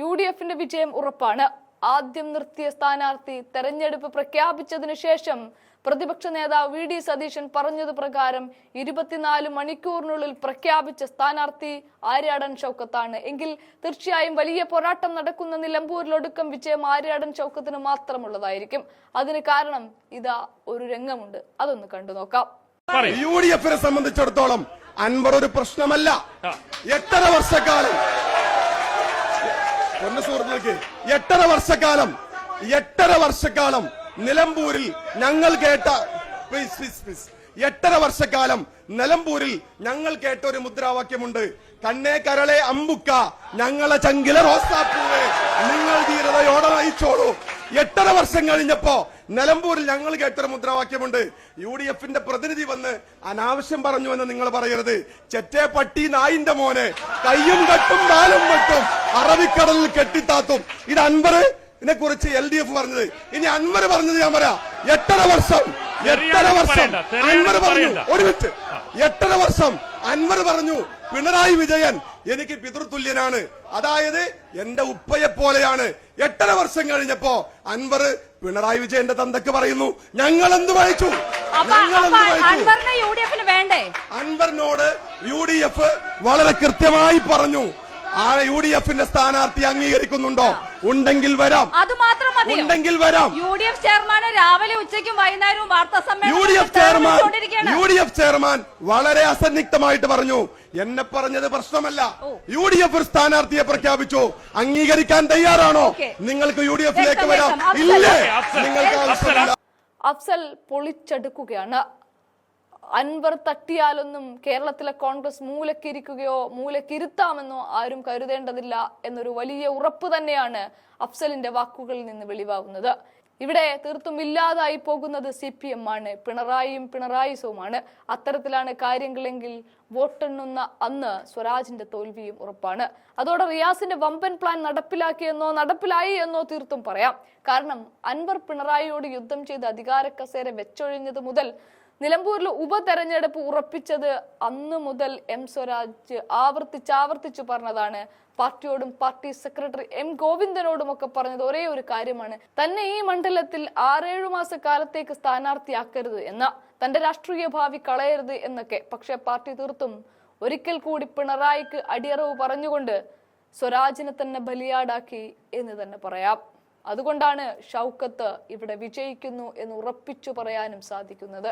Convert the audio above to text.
U D എഫിന്റെ വിജയം ഉറപ്പാണ്. ആദ്യം നിർത്തിയ സ്ഥാനാർത്ഥി തെരഞ്ഞെടുപ്പ് പ്രഖ്യാപിച്ചതിനു ശേഷം പ്രതിപക്ഷ നേതാവ് വി ഡി സതീശൻ പറഞ്ഞത് പ്രകാരം ഇരുപത്തിനാല് മണിക്കൂറിനുള്ളിൽ പ്രഖ്യാപിച്ച സ്ഥാനാർത്ഥി ആര്യാടൻ ചൗക്കത്താണ്. എങ്കിൽ തീർച്ചയായും വലിയ പോരാട്ടം നടക്കുന്ന നിലമ്പൂരിലൊടുക്കം വിജയം ആര്യാടൻ ചൗക്കത്തിന് മാത്രമുള്ളതായിരിക്കും. അതിന് കാരണം ഇതാ ഒരു രംഗമുണ്ട്. അതൊന്ന് കണ്ടു നോക്കാം. യു ഡി എഫിനെ സംബന്ധിച്ചിടത്തോളം അൻവർ ഒരു പ്രശ്നമല്ല. എത്ര എട്ടര വർഷക്കാലം പൊന്ന സുഹൃത്തുക്കൾക്ക് എട്ടര വർഷക്കാലം എട്ടര വർഷക്കാലം നിലമ്പൂരിൽ ഞങ്ങൾ കേട്ട എട്ടര വർഷക്കാലം നിലമ്പൂരിൽ ഞങ്ങൾ കേട്ട ഒരു മുദ്രാവാക്യമുണ്ട്. കണ്ണേ കരളെ അമ്പുക്ക ഞങ്ങളെ ചങ്കില റോസാപ്പൂവേ നിങ്ങൾ ധീരതയോടെ നയിച്ചോളൂ. എട്ടര വർഷം കഴിഞ്ഞപ്പോ നിലമ്പൂരിൽ ഞങ്ങൾ കേട്ടൊരു മുദ്രാവാക്യമുണ്ട്. യു ഡി എഫിന്റെ പ്രതിനിധി വന്ന് അനാവശ്യം പറഞ്ഞു എന്ന് നിങ്ങൾ പറയരുത്. ചെറ്റേ പട്ടി നായിന്റെ മോനെ കയ്യും കെട്ടും കാലും വെട്ടും. അറബിക്കടലിൽ കെട്ടിത്താത്തും. ഇത് അൻവർ ഇതിനെ കുറിച്ച് എൽ ഡി എഫ് പറഞ്ഞത്. ഇനി അൻവർ പറഞ്ഞത് ഞാൻ പറയാം. എട്ടര വർഷം എട്ടര വർഷം. അൻവർ പറഞ്ഞു. പറയണ്ട. ഒരു മിനിറ്റ്. എട്ടര വർഷം. അൻവർ പറഞ്ഞു പിണറായി വിജയൻ എനിക്ക് പിതൃതുല്യനാണ്. അതായത് എന്റെ ഉപ്പയെ പോലെയാണ്. എട്ടര വർഷം കഴിഞ്ഞപ്പോ അൻവർ പിണറായി വിജയന്റെ തന്തക്ക് പറയുന്നു ഞങ്ങൾ എന്ത് വായിച്ചു? അൻവറിനോട് യു ഡി എഫ് വളരെ കൃത്യമായി പറഞ്ഞു ആ യു ഡി എഫിന്റെ സ്ഥാനാർത്ഥി അംഗീകരിക്കുന്നുണ്ടോ? ഉണ്ടെങ്കിൽ വരാം. അത് മാത്രം മതി ഉണ്ടെങ്കിൽ വരാം. യു ഡി എഫ് ചെയർമാൻ രാവിലെ ഉച്ചയ്ക്കും വൈകുന്നേരവും വാർത്താ സമ്മേളനം U D F chairman U D F chairman വളരെ അസന്നിഗ്ധമായിട്ട് പറഞ്ഞു. എന്നെ പറഞ്ഞത് പ്രശ്നമല്ല. യു ഡി എഫ് ഒരു സ്ഥാനാർത്ഥിയെ പ്രഖ്യാപിച്ചു. അംഗീകരിക്കാൻ തയ്യാറാണോ? നിങ്ങൾക്ക് യു ഡി എഫിലേക്ക് വരാം. ഇല്ലേ? നിങ്ങൾക്ക്. ആവശ്യമില്ല. അഫ്സൽ പൊളിച്ചെടുക്കുകയാണ്. അൻവർ തട്ടിയാലൊന്നും കേരളത്തിലെ കോൺഗ്രസ് മൂലക്കിരിക്കുകയോ മൂലക്കിരുത്താമെന്നോ ആരും കരുതേണ്ടതില്ല എന്നൊരു വലിയ ഉറപ്പ് തന്നെയാണ് അഫ്സലിന്റെ വാക്കുകളിൽ നിന്ന് വെളിവാകുന്നത് ഇവിടെ തീർത്തും ഇല്ലാതായി പോകുന്നത് സി പി എം ആണ് പിണറായിയും പിണറായിസവുമാണ്. അത്തരത്തിലാണ് കാര്യങ്ങളെങ്കിൽ വോട്ടെണ്ണുന്ന അന്ന് സ്വരാജിന്റെ തോൽവിയും ഉറപ്പാണ്. അതോടെ റിയാസിന്റെ വമ്പൻ പ്ലാൻ നടപ്പിലാക്കിയെന്നോ നടപ്പിലായി എന്നോ തീർത്തും പറയാം. കാരണം അൻവർ പിണറായിയോട് യുദ്ധം ചെയ്ത് അധികാര കസേര വെച്ചൊഴിഞ്ഞത് മുതൽ നിലമ്പൂരിൽ ഉപതെരഞ്ഞെടുപ്പ് ഉറപ്പിച്ചത് അന്ന് മുതൽ എം സ്വരാജ് ആവർത്തിച്ച് ആവർത്തിച്ചു പറഞ്ഞതാണ്. പാർട്ടിയോടും പാർട്ടി സെക്രട്ടറി എം ഗോവിന്ദനോടും ഒക്കെ പറഞ്ഞത് ഒരേ ഒരു കാര്യമാണ്. തന്നെ ഈ മണ്ഡലത്തിൽ ആറേഴു മാസ കാലത്തേക്ക് സ്ഥാനാർത്ഥിയാക്കരുത് എന്ന തന്റെ രാഷ്ട്രീയ ഭാവി കളയരുത് എന്നൊക്കെ പക്ഷെ പാർട്ടി തീർത്തും ഒരിക്കൽ കൂടി പിണറായിക്ക് അടിയറവ് പറഞ്ഞുകൊണ്ട് സ്വരാജിനെ തന്നെ ബലിയാടാക്കി എന്ന് തന്നെ പറയാം. അതുകൊണ്ടാണ് ഷൗക്കത്ത് ഇവിടെ വിജയിക്കുന്നു എന്ന് ഉറപ്പിച്ചു പറയാനും സാധിക്കുന്നത്.